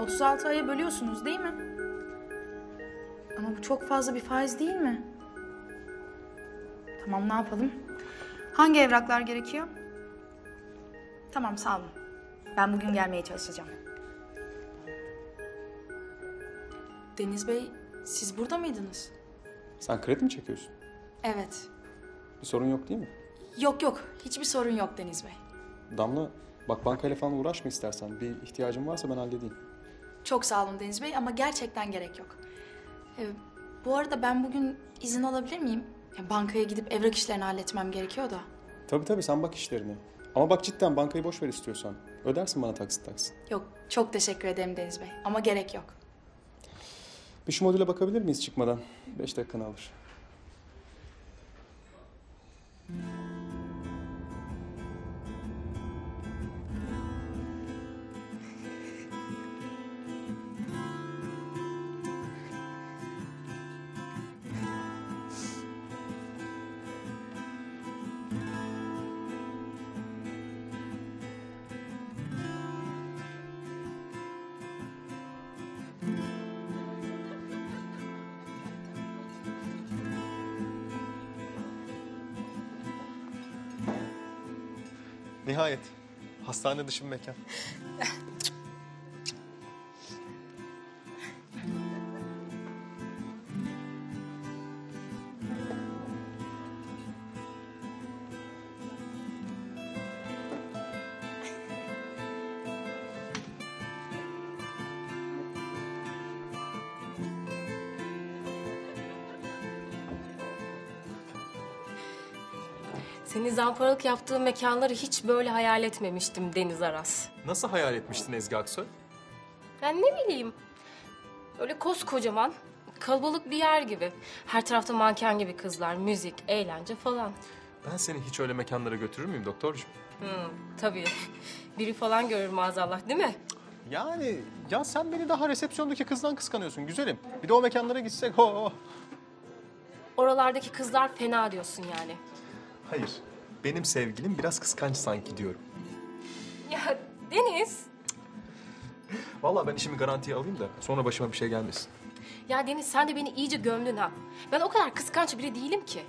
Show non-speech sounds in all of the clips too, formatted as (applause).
36 aya bölüyorsunuz değil mi? Ama bu çok fazla bir faiz değil mi? Tamam ne yapalım? Hangi evraklar gerekiyor? Tamam sağ olun. Ben bugün gelmeye çalışacağım. Deniz Bey, siz burada mıydınız? Sen kredi mi çekiyorsun? Evet. Bir sorun yok değil mi? Yok yok, hiçbir sorun yok Deniz Bey. Damla bak bankayla falan uğraşma istersen. Bir ihtiyacın varsa ben halledeyim. Çok sağ olun Deniz Bey ama gerçekten gerek yok. Ee, bu arada ben bugün izin alabilir miyim? Ya, bankaya gidip evrak işlerini halletmem gerekiyor da. Tabii tabii sen bak işlerine. Ama bak cidden bankayı boş ver istiyorsan. Ödersin bana taksit taksit. Yok, çok teşekkür ederim Deniz Bey ama gerek yok. Bir şu modüle bakabilir miyiz çıkmadan? Beş dakikanı alır. Nihayet. Hastane dışı bir mekan. (laughs) zamparalık yaptığın mekanları hiç böyle hayal etmemiştim Deniz Aras. Nasıl hayal etmiştin Ezgi Aksoy? Ben ne bileyim. Öyle koskocaman, kalabalık bir yer gibi. Her tarafta manken gibi kızlar, müzik, eğlence falan. Ben seni hiç öyle mekanlara götürür müyüm doktorcuğum? Hı, tabii. (laughs) Biri falan görür maazallah değil mi? Yani ya sen beni daha resepsiyondaki kızdan kıskanıyorsun güzelim. Bir de o mekanlara gitsek o. Oralardaki kızlar fena diyorsun yani. Hayır. Benim sevgilim biraz kıskanç sanki diyorum. Ya Deniz, Vallahi ben işimi garantiye alayım da sonra başıma bir şey gelmesin. ya Deniz sen de beni iyice gömdün ha. Ben o kadar kıskanç biri değilim ki.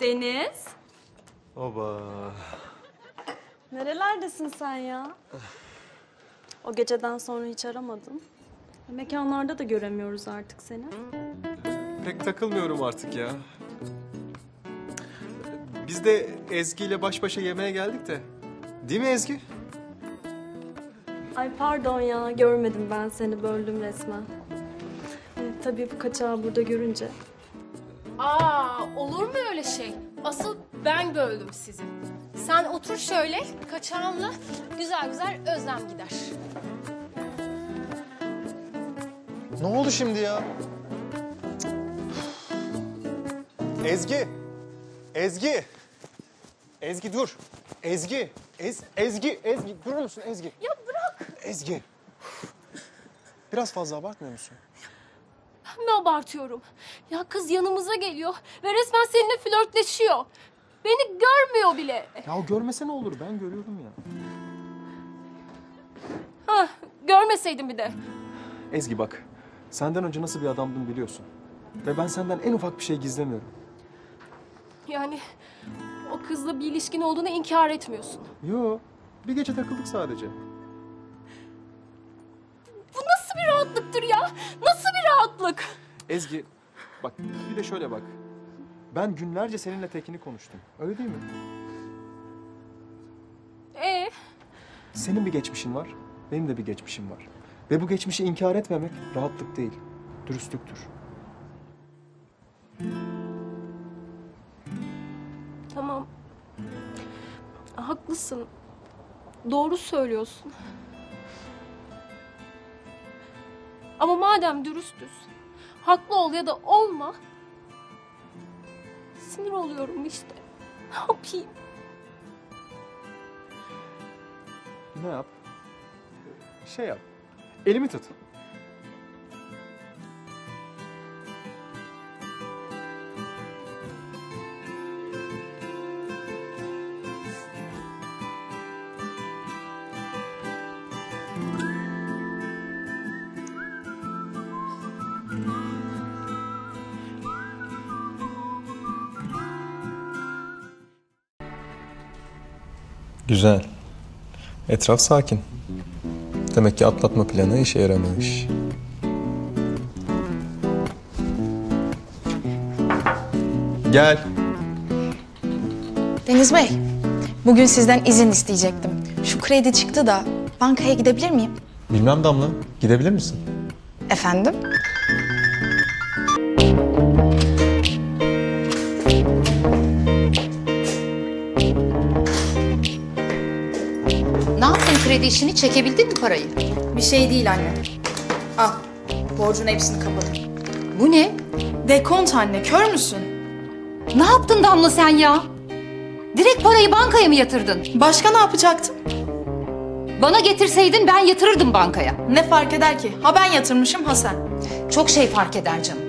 Deniz. Oba. Nerelerdesin sen ya? O geceden sonra hiç aramadın. Mekanlarda da göremiyoruz artık seni. Pek takılmıyorum artık ya. Biz de Ezgi ile baş başa yemeğe geldik de. Değil mi Ezgi? Ay pardon ya görmedim ben seni böldüm resmen. Tabii bu kaçağı burada görünce. Aa, olur mu öyle şey? Asıl ben böldüm sizi. Sen otur şöyle, kaçağımla güzel güzel özlem gider. Ne oldu şimdi ya? Ezgi. Ezgi. Ezgi dur. Ezgi. Ez, Ezgi. Ezgi. Durur musun Ezgi? Ya bırak. Ezgi. Biraz fazla abartmıyor musun? Ben mi abartıyorum? Ya kız yanımıza geliyor ve resmen seninle flörtleşiyor. Beni görmüyor bile. Ya görmese ne olur? Ben görüyorum ya. Hah, görmeseydin bir de. Ezgi bak. Senden önce nasıl bir adamdım biliyorsun. Ve ben senden en ufak bir şey gizlemiyorum. Yani o kızla bir ilişkin olduğunu inkar etmiyorsun. Yo. Bir gece takıldık sadece. Bu nasıl bir rahatlıktır ya? Nasıl bir rahatlık? Ezgi bak bir de şöyle bak. Ben günlerce seninle tekini konuştum. Öyle değil mi? Ee, Senin bir geçmişin var, benim de bir geçmişim var. Ve bu geçmişi inkar etmemek rahatlık değil, dürüstlüktür. tamam. Haklısın. Doğru söylüyorsun. Ama madem dürüstüz, haklı ol ya da olma. Sinir oluyorum işte. Ne yapayım? Ne yap? Şey yap, elimi tut. Güzel. Etraf sakin. Demek ki atlatma planı işe yaramış. Gel. Deniz Bey, bugün sizden izin isteyecektim. Şu kredi çıktı da bankaya gidebilir miyim? Bilmem Damla. Gidebilir misin? Efendim? Kredi işini? Çekebildin mi parayı? Bir şey değil anne. Al, borcun hepsini kapadım. Bu ne? Dekont anne, kör müsün? Ne yaptın Damla sen ya? Direkt parayı bankaya mı yatırdın? Başka ne yapacaktım? Bana getirseydin ben yatırırdım bankaya. Ne fark eder ki? Ha ben yatırmışım ha sen. Çok şey fark eder canım.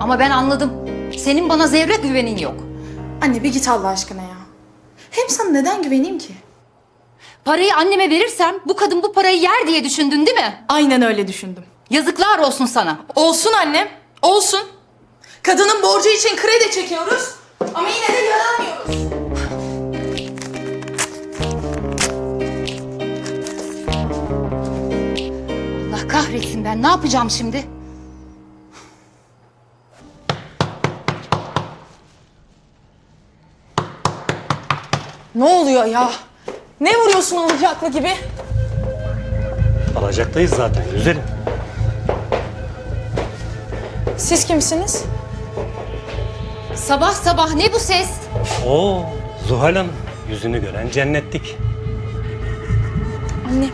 Ama ben anladım. Senin bana zerre güvenin yok. Anne bir git Allah aşkına ya. Hem sana neden güveneyim ki? Parayı anneme verirsem bu kadın bu parayı yer diye düşündün değil mi? Aynen öyle düşündüm. Yazıklar olsun sana. Olsun annem, olsun. Kadının borcu için kredi çekiyoruz ama yine de yaranmıyoruz. Allah kahretsin ben ne yapacağım şimdi? Ne oluyor ya? Ne vuruyorsun alacaklı gibi? Alacaktayız zaten güzelim. Siz kimsiniz? Sabah sabah ne bu ses? Oo Zuhal Hanım yüzünü gören cennetlik. Anne,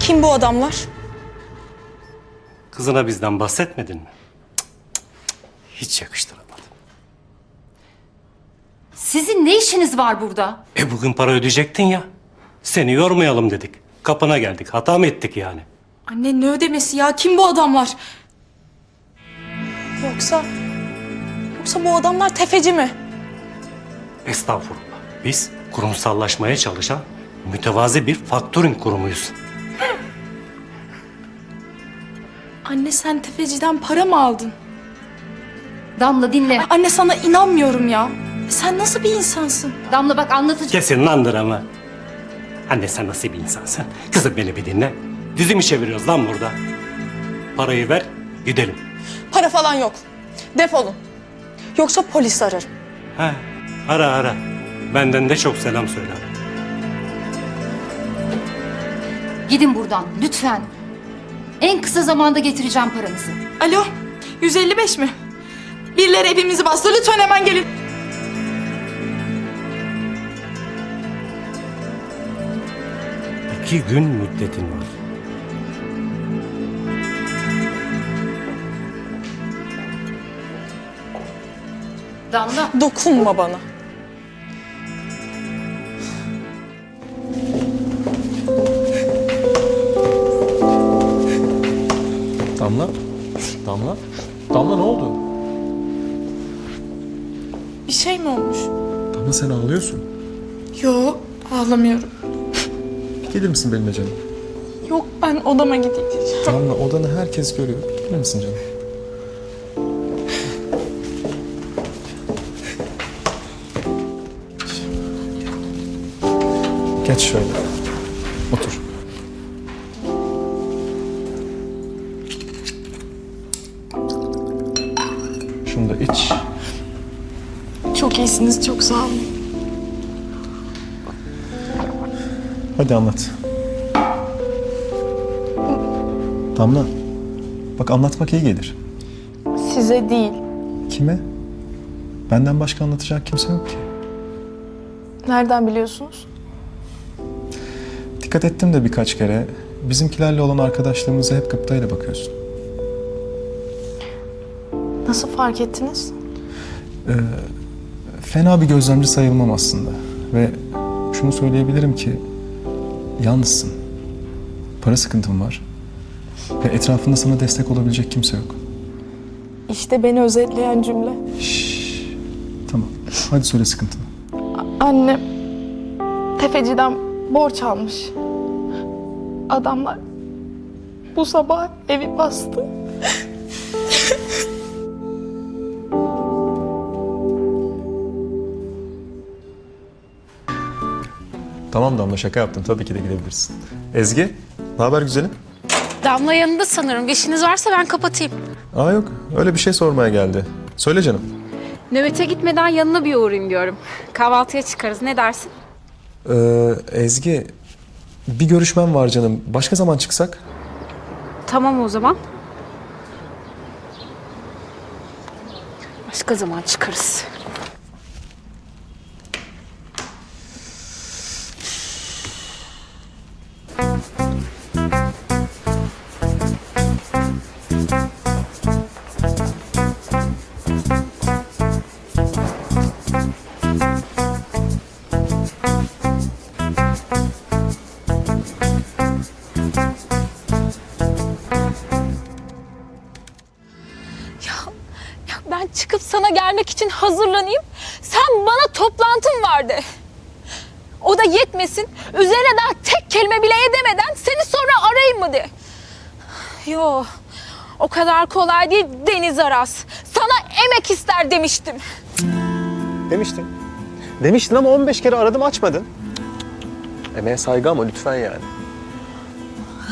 kim bu adamlar? Kızına bizden bahsetmedin mi? Hiç yakıştıramadım. Sizin ne işiniz var burada? E bugün para ödeyecektin ya. Seni yormayalım dedik. Kapına geldik. Hata mı ettik yani? Anne ne ödemesi ya? Kim bu adamlar? Yoksa... Yoksa bu adamlar tefeci mi? Estağfurullah. Biz kurumsallaşmaya çalışan mütevazi bir faktörün kurumuyuz. Anne sen tefeciden para mı aldın? Damla dinle. Anne sana inanmıyorum ya. Sen nasıl bir insansın? Damla bak anlatacağım. Kesin landır ama. Anne sen nasıl bir insansın? Kızım beni bir dinle. Dizi mi çeviriyoruz lan burada? Parayı ver, gidelim. Para falan yok. Defolun. Yoksa polis ararım. He, ara ara. Benden de çok selam söyle. Gidin buradan lütfen. En kısa zamanda getireceğim paranızı. Alo, 155 mi? Birileri evimizi bastı. Lütfen hemen gelin. İki gün müddetin var. Damla. Dokunma bana. Damla. Damla. Damla ne oldu? Bir şey mi olmuş? Damla sen ağlıyorsun. Yo, ağlamıyorum. Gelir misin benimle canım? Yok, ben odama gideyim. Damla odanı herkes görüyor. Gelir misin canım? Geç şöyle. Otur. Şunu da iç. Çok iyisiniz, çok sağ olun. Hadi anlat. Damla. Bak anlatmak iyi gelir. Size değil. Kime? Benden başka anlatacak kimse yok ki. Nereden biliyorsunuz? Dikkat ettim de birkaç kere. Bizimkilerle olan arkadaşlığımıza hep gıptayla bakıyorsun. Nasıl fark ettiniz? Fena bir gözlemci sayılmam aslında. Ve şunu söyleyebilirim ki yalnızsın. Para sıkıntın var. Ve etrafında sana destek olabilecek kimse yok. İşte beni özetleyen cümle. Tamam. Hadi söyle sıkıntını. Annem tefeciden borç almış. Adamlar bu sabah evi bastı. Tamam Damla şaka yaptım. Tabii ki de gidebilirsin. Ezgi, ne haber güzelim? Damla yanında sanırım. Bir işiniz varsa ben kapatayım. Aa yok, öyle bir şey sormaya geldi. Söyle canım. Nöbete gitmeden yanına bir uğrayayım diyorum. Kahvaltıya çıkarız. Ne dersin? Ee, Ezgi, bir görüşmem var canım. Başka zaman çıksak? Tamam o zaman. Başka zaman çıkarız. Ben çıkıp sana gelmek için hazırlanayım. Sen bana toplantın vardı. O da yetmesin. Üzerine daha tek kelime bile edemeden seni sonra arayayım mı de. Yo. O kadar kolay değil Deniz Aras. Sana emek ister demiştim. Demiştin. Demiştin ama 15 kere aradım açmadın. Emeğe saygı ama lütfen yani.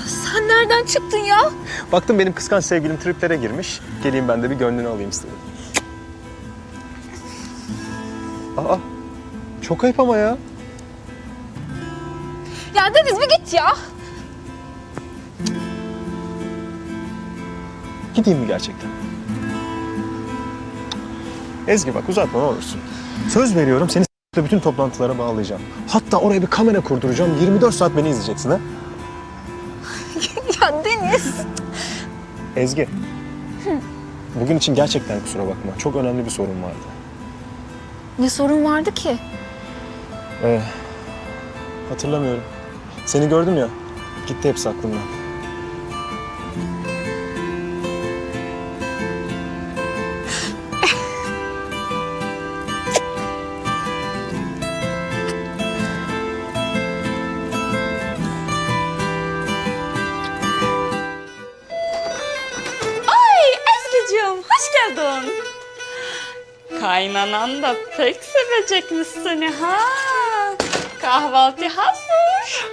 Sen nereden çıktın ya? Baktım benim kıskanç sevgilim triplere girmiş. Geleyim ben de bir gönlünü alayım istedim. Aa, çok ayıp ama ya. Ya Deniz bir git ya. Gideyim mi gerçekten? Ezgi bak uzatma ne olursun. Söz veriyorum seni s***de bütün toplantılara bağlayacağım. Hatta oraya bir kamera kurduracağım. 24 saat beni izleyeceksin ha. (laughs) Ya Deniz. Ezgi. Bugün için gerçekten kusura bakma. Çok önemli bir sorun vardı. Ne sorun vardı ki? Ee, hatırlamıyorum. Seni gördüm ya. Gitti hepsi aklımdan. Kaynanan da pek sevecekmiş seni ha. Kahvaltı hazır.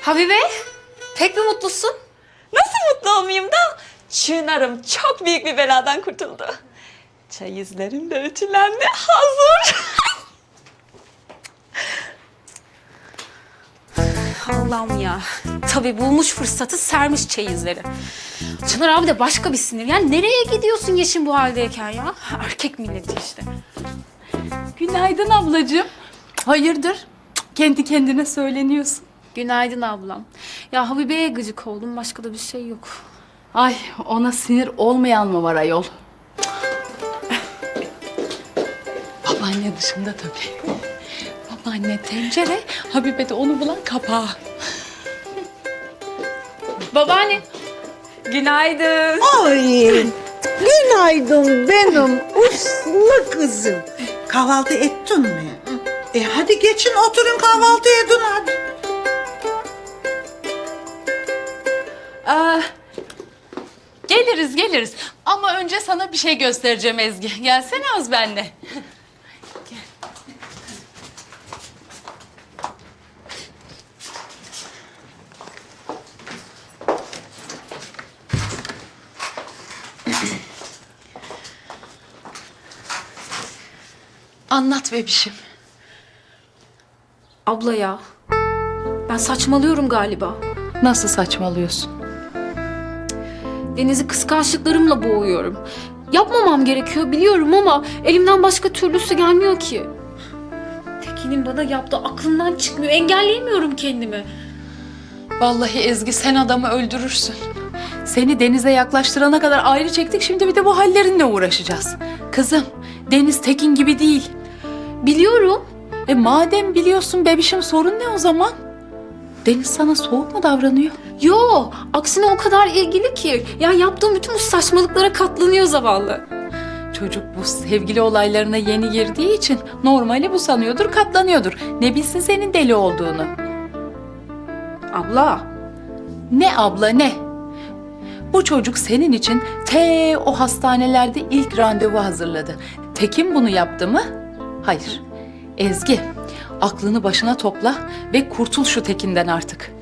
Habibe, pek mi mutlusun? Nasıl mutlu olmayayım da? Çınarım çok büyük bir beladan kurtuldu. Çeyizlerim de ütülendi hazır. (laughs) Allah'ım ya. Tabii bulmuş fırsatı sermiş çeyizleri. Çınar abi de başka bir sinir. Yani nereye gidiyorsun yaşın bu haldeyken ya? Erkek milleti işte. Günaydın ablacığım. Hayırdır? Kendi kendine söyleniyorsun. Günaydın ablam. Ya Habibe'ye gıcık oldum. Başka da bir şey yok. Ay ona sinir olmayan mı var ayol? Babaanne dışında tabii. Babaanne tencere, Habibe de onu bulan kapağı. Babaanne. Günaydın. Ay, günaydın benim uslu kızım. Kahvaltı ettin mi? E hadi geçin oturun kahvaltı edin hadi. Aa, geliriz geliriz. Ama önce sana bir şey göstereceğim Ezgi. Gelsene az benimle. Anlat bebişim. Abla ya. Ben saçmalıyorum galiba. Nasıl saçmalıyorsun? Deniz'i kıskançlıklarımla boğuyorum. Yapmamam gerekiyor biliyorum ama elimden başka türlüsü gelmiyor ki. Tekin'in bana yaptığı aklımdan çıkmıyor. Engelleyemiyorum kendimi. Vallahi Ezgi sen adamı öldürürsün. Seni denize yaklaştırana kadar ayrı çektik. Şimdi bir de bu hallerinle uğraşacağız. Kızım, Deniz Tekin gibi değil. Biliyorum. E madem biliyorsun bebişim sorun ne o zaman? Deniz sana soğuk mu davranıyor? Yo, aksine o kadar ilgili ki. Ya yaptığım bütün bu saçmalıklara katlanıyor zavallı. Çocuk bu sevgili olaylarına yeni girdiği için normali bu sanıyordur, katlanıyordur. Ne bilsin senin deli olduğunu. Abla, Ne abla ne? Bu çocuk senin için te o hastanelerde ilk randevu hazırladı. Tekin bunu yaptı mı? Hayır. Ezgi, Aklını başına topla ve kurtul şu Tekin'den artık.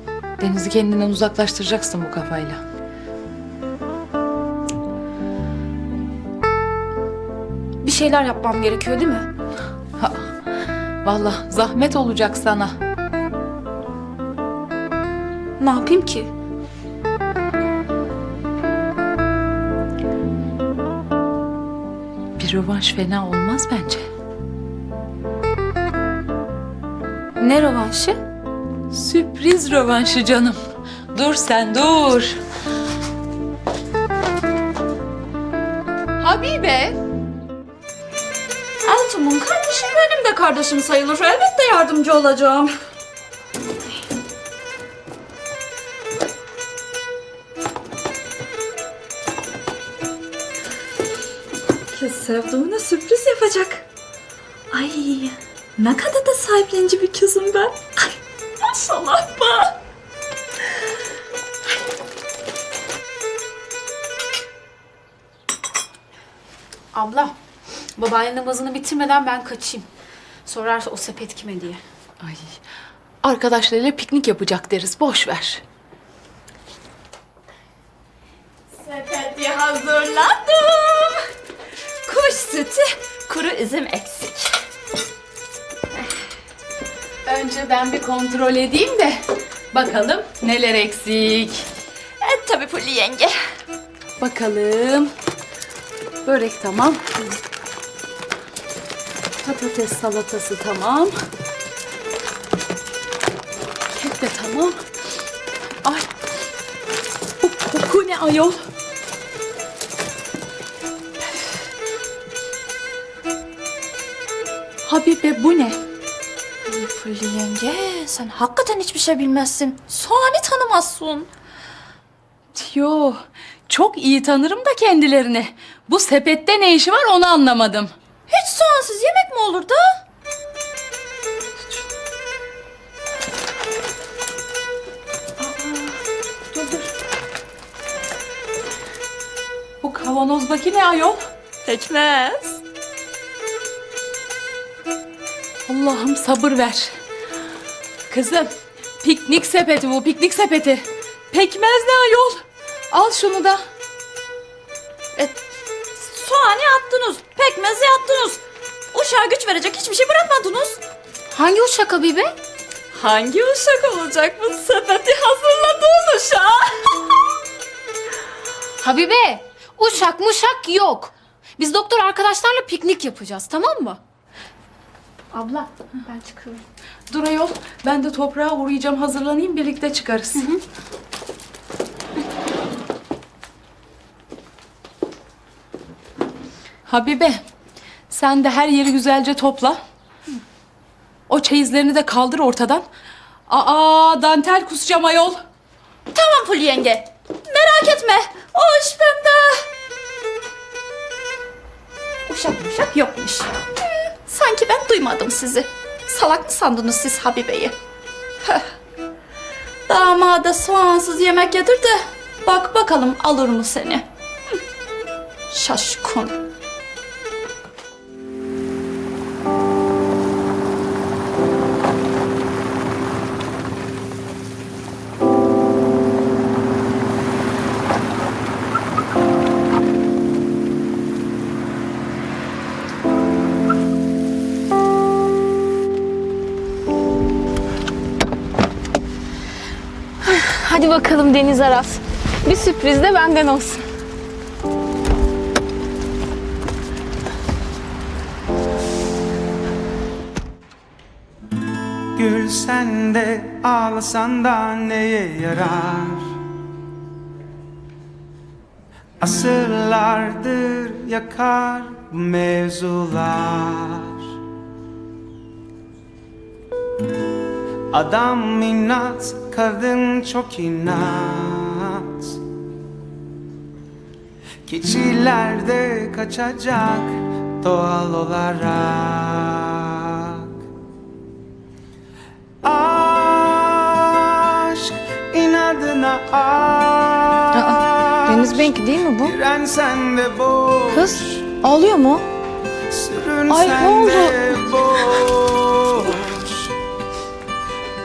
Deniz'i kendinden uzaklaştıracaksın bu kafayla. Bir şeyler yapmam gerekiyor değil mi? Vallahi zahmet olacak sana. Ne yapayım ki? Bir rövanş fena olmaz bence. Ne rövanşı? Sürpriz rövanşı canım. Dur sen dur. Habibe. Altuğ'un kardeşim benim de kardeşim sayılır. Elbette yardımcı olacağım. Sevduğuna sürpriz yapacak. Ay ne kadar da sahiplenici bir kızım ben. Ay, maşallah bak. Abla, babaanne namazını bitirmeden ben kaçayım. Sorarsa o sepet kime diye. Ay. Arkadaşlarıyla piknik yapacak deriz. Boş ver. Sepeti hazırladım. Kuş sütü, kuru üzüm eksik. Önce ben bir kontrol edeyim de bakalım neler eksik. E tabii Pulli yenge. Bakalım. Börek tamam. Patates salatası tamam. Kek de tamam. Ay. Bu koku ne ayol? Habibe bu ne? Pulli yenge sen hakikaten hiçbir şey bilmezsin. Soğanı tanımazsın. Yo, çok iyi tanırım da kendilerini. Bu sepette ne işi var onu anlamadım. Hiç soğansız yemek mi olur da? Bu kavanozdaki ne ayol? Pekmez. Allah'ım sabır ver. Kızım, piknik sepeti bu, piknik sepeti. Pekmez ne ayol? Al şunu da. E, soğanı attınız, pekmezi attınız. Uşağa güç verecek hiçbir şey bırakmadınız. Hangi uçak Habibe? Hangi uşak olacak bu sepeti hazırladığın uşağı? (laughs) Habibe, uşak muşak yok. Biz doktor arkadaşlarla piknik yapacağız, tamam mı? Abla, ben çıkıyorum. Dur ayol, ben de toprağa uğrayacağım, hazırlanayım, birlikte çıkarız. Habibe, sen de her yeri güzelce topla. O çeyizlerini de kaldır ortadan. Aa, dantel kusacağım ayol. Tamam Pulli yenge. Merak etme. O iş bende. Uşak uşak yokmuş. Sanki ben duymadım sizi. Salak mı sandınız siz Habibe'yi? Damada soğansız yemek yedir de bak bakalım alır mı seni? Şaşkın. Bakalım Deniz Aras. Bir sürpriz de benden olsun. Gülsen de ağlasan da neye yarar Asırlardır yakar bu mevzular Adam inat, kadın çok inat Keçiler de kaçacak doğal olarak Aşk inadına aşk Deniz Benki değil mi bu? Dirensen de boş Kız, ağlıyor mu? Ay, ne oldu?